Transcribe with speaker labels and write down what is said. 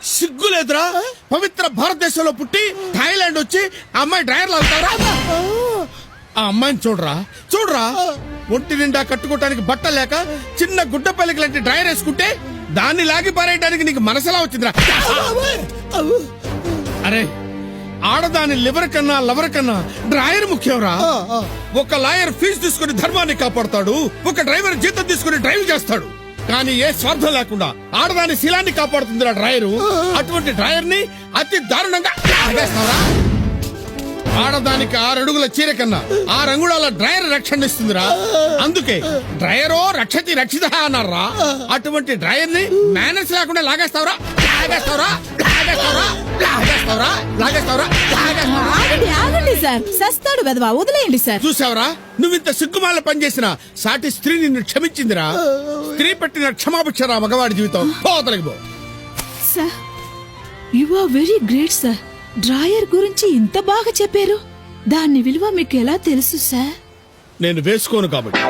Speaker 1: సిగ్గు లేదురా పవిత్ర భారతదేశంలో పుట్టి థాయిలాండ్ వచ్చి అమ్మాయి డ్రైవర్లు అవుతారా? ఆ అమ్మాయిని చూడరా? చూడరా? ఒంటి నిండా కట్టుకోవటానికి బట్ట లేక చిన్న గుడ్డ పల్లికి లాంటి డ్రైవర్ వేసుకుంటే దాన్ని లాగి పారేయడానికి నీకు మనసులా వచ్చిందిరా? అరే ఆడదాని లివర్ కన్నా లవర్ కన్నా డ్రైవర్ ముఖ్యంరా. ఒక లాయర్ ఫీజు తీసుకుని ధర్మాన్ని కాపాడతాడు ఒక డ్రైవర్ జీతం తీసుకుని డ్రైవ్ చేస్తాడు. కానీ ఏ స్వార్థం లేకుండా ఆడదాని శీలాన్ని కాపాడుతుందిరా డ్రైవరు అటువంటి డ్రైవర్ని అతి దారుణంగా లాగేస్తావరా? ఆడదానికి ఆరడుగుల చీర కన్నా ఆ రంగుళాల డ్రైవర్ రక్షణ ఇస్తుందిరా. అందుకే డ్రైవరో రక్షతి రక్షిత అన్నారా. అటువంటి డ్రైవర్ని మేనేజ్ లేకుండా లాగేస్తావరా? లాగేస్తావరా? లాగేస్తావరా? లాగేస్తావరా? లాగేస్తావరా?
Speaker 2: సార్. సస్తాడు వెదవా వదిలేయండి సార్.
Speaker 1: చూసావరా? నువ్వు ఇంత సిగ్గుమాల పనిచేసిన సాటి స్త్రీ నిన్ను క్షమించిందిరా. స్త్రీ పెట్టిన క్షమాభిక్షరా మగవాడి జీవితం. పోతలకి పో.
Speaker 2: Sir you are very great sir drawer గురించి ఇంత బాగా చెప్పారు. దాని విలువ మీకు ఎలా తెలుసు సార్?
Speaker 1: నేను వేసుకోను కాబట్టి.